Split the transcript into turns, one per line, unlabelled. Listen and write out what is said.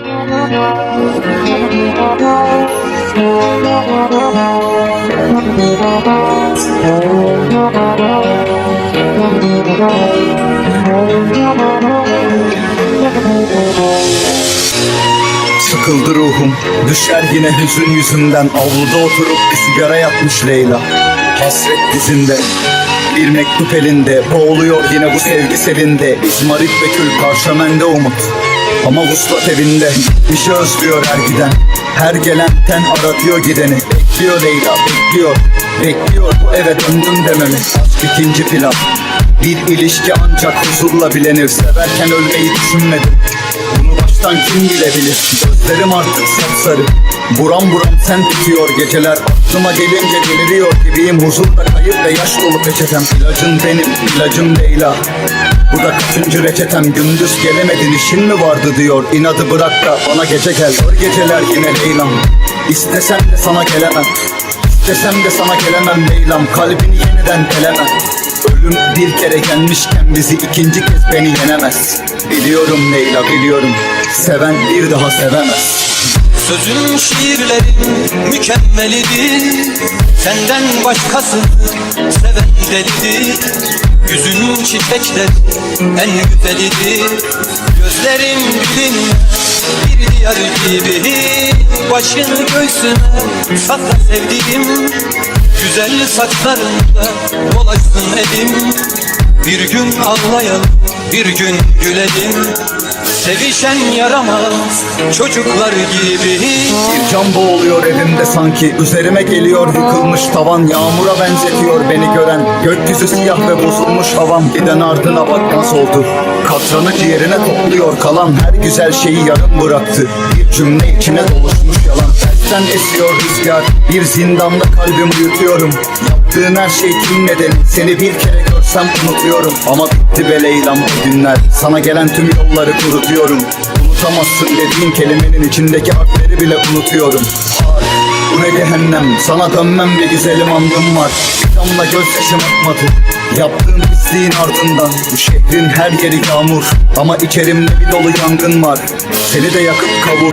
Sıkıldı ruhum Düşer yine hüzün yüzünden. Avluda oturup bir sigara yapmış Leyla. Hasret dizinde Bir mektup elinde. Boğuluyor yine bu sevgi selinde. İzmarit ve kül parşömende umut Ama vuslat evinde Bir şey özlüyor her giden. Her gelen ten aratıyor gideni. Bekliyor Leyla bekliyor. Bekliyor bu eve döndüm dememi. Aşk ikinci plan. Bir ilişki ancak huzurla bilenir. Severken ölmeyi düşünmedim. Bunu baştan kim bilebilir? Gözlerim artık sapsarı. Buram buram sen tutuyor geceler. Aklıma gelince deliriyor gibiyim. Huzurda kayıp ve yaş dolu peçetem. İlacın benim, ilacım Leyla Bu da kaçıncı reçetem Gündüz gelemedin işin mi vardı diyor. İnadı bırak da bana gece gel Zor geceler yine Leyla'm. İstesem de sana gelemem İstesem de sana gelemem Leyla'm. Kalbini yeniden telemem Ölüm bir kere gelmişken bizi ikinci kez beni yenemez. Biliyorum Leyla biliyorum. Seven bir daha sevemez.
Sözün şiirlerin mükemmelidir. Senden başkası seven delidir Yüzün çiçekler en güzelidir. Gözlerin gülün bir diyar gibi Başını göğsüne sakla sevdiğim. Güzel saçlarında dolaşsın elim. Bir gün ağlayalım bir gün gülelim Sevişen yaramaz çocuklar gibi.
Bir can boğuluyor evimde sanki. Üzerime geliyor yıkılmış tavan. Yağmura benzetiyor beni gören. Gökyüzü siyah ve bozulmuş havam Giden ardına bakmaz oldu. Katranı ciğerine topluyor kalan. Her güzel şeyi yarım bıraktı. Bir cümle içine doluşmuş yalan. Tersten esiyor rüzgar. Bir zindanda kalbimi yutuyorum. Yaptığın her şey kim neden Seni bir kere görsem unutuyorum. Ama bitti be Leyla'm o günler. Sana gelen tüm yolları kurutuyorum. Unutamazsın dediğin kelimenin içindeki harfleri bile unutuyorum. Bu ne cehennem? Sana dönmem bir güzelim andım var. Damla gözyaşım akmadı. Yaptığın pisliğin ardından Bu şehrin her yeri yağmur. Ama içerimde bir dolu yangın var. Seni de yakıp kavur